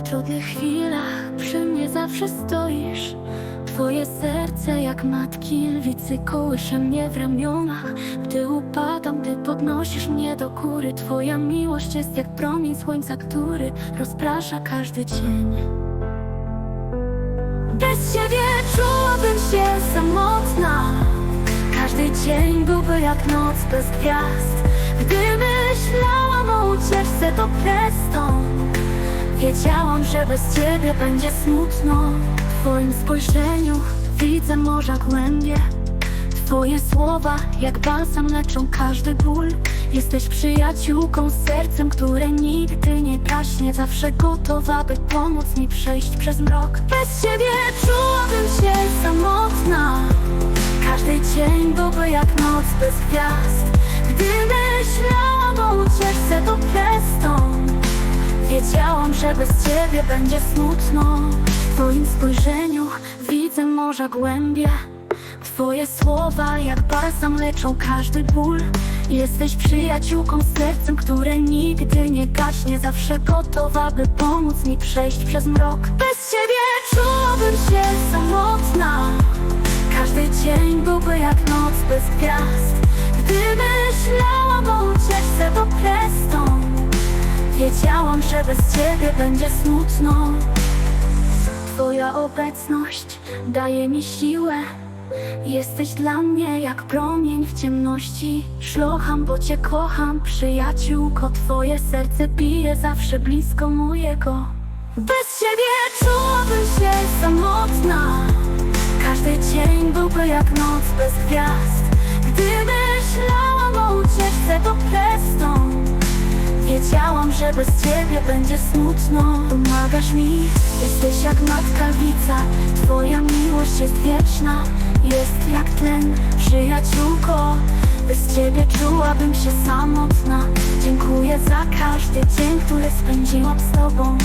W trudnych chwilach przy mnie zawsze stoisz. Twoje serce jak matki lwicy kołysze mnie w ramionach. Gdy upadam, gdy podnosisz mnie do góry Twoja miłość jest jak promień słońca, który rozprasza każdy cień Bez ciebie czułabym się samotna. Każdy dzień byłby jak noc bez gwiazd. Gdy myślałam o ucieczce to prestą Wiedziałam, że bez ciebie będzie smutno. W twoim spojrzeniu widzę morza głębie. Twoje słowa jak balsam leczą każdy ból. Jesteś przyjaciółką z sercem, które nigdy nie gaśnie. Zawsze gotowa, by pomóc mi przejść przez mrok. Bez ciebie czułabym się samotna. Każdy dzień byłby jak noc bez gwiazd. Gdy myślałam o ucieczce to prestą Wiedziałam, że bez ciebie będzie smutno. W twoim spojrzeniu widzę morza głębie. Twoje słowa jak balsam leczą każdy ból. Jesteś przyjaciółką z sercem, które nigdy nie gaśnie. Zawsze gotowa, by pomóc mi przejść przez mrok. Bez ciebie czułabym się samotna. Każdy dzień byłby jak noc bez gwiazd. Gdy myślałam o bez ciebie będzie smutno. Twoja obecność daje mi siłę. Jesteś dla mnie jak promień w ciemności. Szlocham, bo cię kocham, przyjaciółko Twoje serce bije zawsze blisko mojego. Bez ciebie czułabym się samotna. Każdy dzień byłby jak noc bez gwiazd Wiedziałam, że bez ciebie będzie smutno. Pomagasz mi, jesteś jak matka lwica Twoja miłość jest wieczna, jest jak tlen Przyjaciółko, bez ciebie czułabym się samotna. Dziękuję za każdy dzień, który spędziłam z tobą